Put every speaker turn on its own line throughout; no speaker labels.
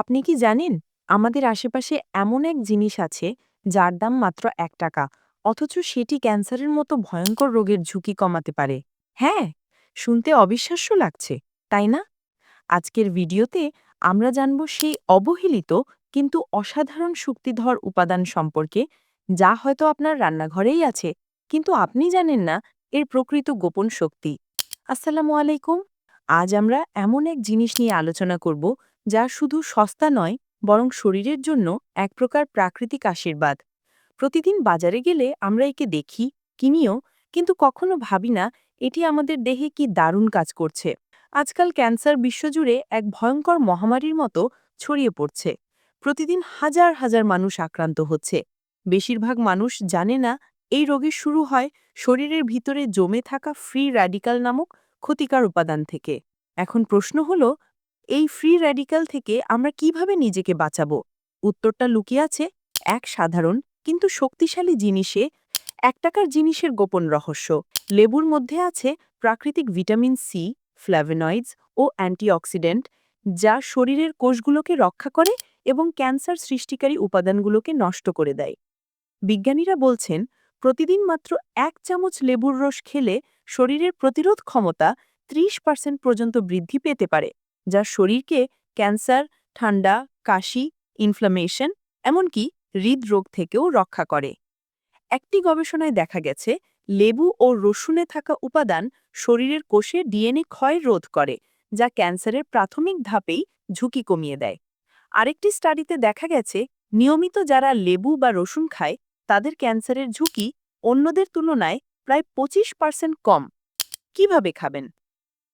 আপনি কি জানেন, আমাদের আশেপাশে এমন এক জিনিস আছে, যার দাম মাত্র এক টাকা, অথচ সেটি ক্যান্সারের মতো ভয়ঙ্কর রোগের ঝুঁকি কমাতে পারে। হ্যাঁ শুনতে অবিশ্বাস্য লাগছে, তাই না? আজকের ভিডিওতে আমরা জানব সেই অবহেলিত কিন্তু অসাধারণ শক্তিধর উপাদান সম্পর্কে, যা হয়তো আপনার রান্নাঘরেই আছে, কিন্তু আপনি জানেন না, এর প্রকৃত গোপন শক্তি। আসসালামু আলাইকুম। আজ আমরা এমন এক জিনিস নিয়ে আলোচনা করব যা শুধু সস্তা নয়, বরং শরীরের জন্য এক প্রকার প্রাকৃতিক আশীর্বাদ। প্রতিদিন বাজারে গেলে আমরা একে দেখি, কিনিও, কিন্তু কখনো ভাবি না এটি আমাদের দেহে কি দারুণ কাজ করছে। আজকাল ক্যান্সার বিশ্বজুড়ে এক ভয়ঙ্কর মহামারীর মতো ছড়িয়ে পড়ছে। প্রতিদিন হাজার হাজার মানুষ আক্রান্ত হচ্ছে। বেশিরভাগ মানুষ জানে না এই রোগের শুরু হয় শরীরের ভিতরে জমে থাকা ফ্রি র্যাডিক্যাল নামক ক্ষতিকার উপাদান থেকে। এখন প্রশ্ন হল, এই ফ্রি র্যাডিক্যাল থেকে আমরা কীভাবে নিজেকে বাঁচাবো? উত্তরটা লুকিয়ে আছে এক সাধারণ কিন্তু শক্তিশালী জিনিসে। এক টাকার জিনিসের গোপন রহস্য। লেবুর মধ্যে আছে প্রাকৃতিক ভিটামিন সি ফ্ল্যাভেনয়েডস ও অ্যান্টিঅক্সিডেন্ট যা শরীরের কোষগুলোকে রক্ষা করে এবং ক্যান্সার সৃষ্টিকারী উপাদানগুলোকে নষ্ট করে দেয়। বিজ্ঞানীরা বলছেন প্রতিদিন মাত্র এক চামচ লেবুর রস খেলে শরীরের প্রতিরোধ ক্ষমতা ত্রিশ পার্সেন্ট পর্যন্ত বৃদ্ধি পেতে পারে, যা শরীরকে ক্যান্সার, ঠান্ডা, কাশি ইনফ্লামেশন এমনকি হৃদরোগ থেকেও রক্ষা করে। একটি গবেষণায় দেখা গেছে, লেবু ও রসুনে থাকা উপাদান শরীরের কোষে ডিএনএ ক্ষয় রোধ করে, যা ক্যান্সারের প্রাথমিক ধাপেই ঝুঁকি কমিয়ে দেয়। আরেকটি স্টাডিতে দেখা গেছে, নিয়মিত যারা লেবু বা রসুন খায় তাদের ক্যান্সারের ঝুঁকি অন্যদের তুলনায় প্রায় পঁচিশ পার্সেন্ট কম। কীভাবে খাবেন?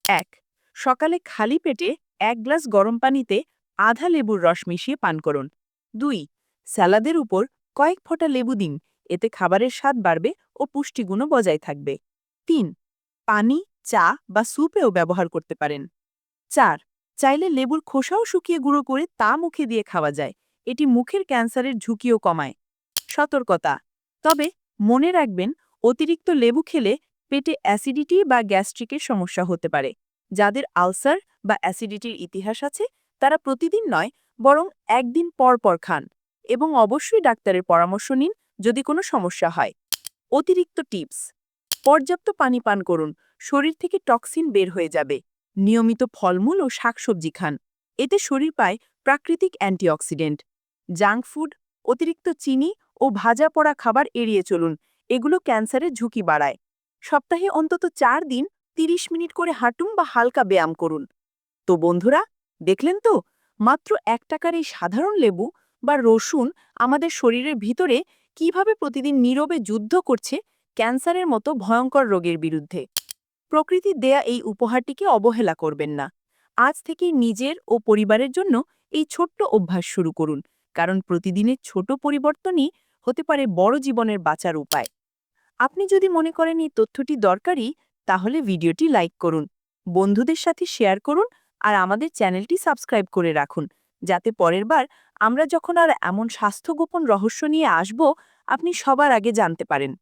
এক, সকালে খালি পেটে এক গ্লাস গরম পানিতে আধা লেবুর রস মিশিয়ে পান করুন। দুই স্যালাদের উপর কয়েক ফোঁটা লেবু দিন, এতে খাবারের স্বাদ বাড়বে ও পুষ্টিগুণও বজায় থাকবে। তিন, পানি, চা বা স্যুপেও ব্যবহার করতে পারেন। চার, চাইলে লেবুর খোসাও শুকিয়ে গুঁড়ো করে তা মুখে দিয়ে খাওয়া যায়। এটি মুখের ক্যান্সারের ঝুঁকিও কমায়। সতর্কতা। তবে মনে রাখবেন, অতিরিক্ত লেবু খেলে পেটে অ্যাসিডিটি বা গ্যাস্ট্রিকের সমস্যা হতে পারে। যাদের আলসার বা অ্যাসিডিটির ইতিহাস আছে, তারা প্রতিদিন নয়, বরং একদিন পর পর খান এবং অবশ্যই ডাক্তারের পরামর্শ নিন যদি কোনো সমস্যা হয়। অতিরিক্ত টিপস, পর্যাপ্ত পানি পান করুন, শরীর থেকে টক্সিন বের হয়ে যাবে, নিয়মিত ফলমূল ও শাকসবজি খান, এতে শরীর পায় প্রাকৃতিক অ্যান্টিঅক্সিডেন্ট। জাঙ্ক ফুড, অতিরিক্ত চিনি ও ভাজা পড়া খাবার এড়িয়ে চলুন। এগুলো ক্যান্সারের ঝুঁকি বাড়ায়। সপ্তাহে অন্তত চার দিন ৩০ মিনিট করে হাঁটুন বা হালকা ব্যায়াম করুন। তো বন্ধুরা, দেখলেন তো? মাত্র এক টাকার এই সাধারণ লেবু বা রসুন আমাদের শরীরের ভিতরে কীভাবে প্রতিদিন নীরবে যুদ্ধ করছে ক্যান্সারের মতো ভয়ঙ্কর রোগের বিরুদ্ধে। প্রকৃতির দেয়া এই উপহারটিকে অবহেলা করবেন না। আজ থেকেই নিজের ও পরিবারের জন্য এই ছোট্ট অভ্যাস শুরু করুন। কারণ প্রতিদিনের ছোট পরিবর্তনই হতে পারে বড় জীবনের বাঁচার উপায়। আপনি যদি মনে করেন এই তথ্যটি দরকারি, তাহলে ভিডিওটি লাইক করুন, বন্ধুদের সাথে শেয়ার করুন, আর আমাদের চ্যানেলটি সাবস্ক্রাইব করে রাখুন, যাতে পরের বার আমরা যখন আর এমন স্বাস্থ্য গোপন রহস্য নিয়ে আসব, আপনি সবার আগে জানতে পারেন।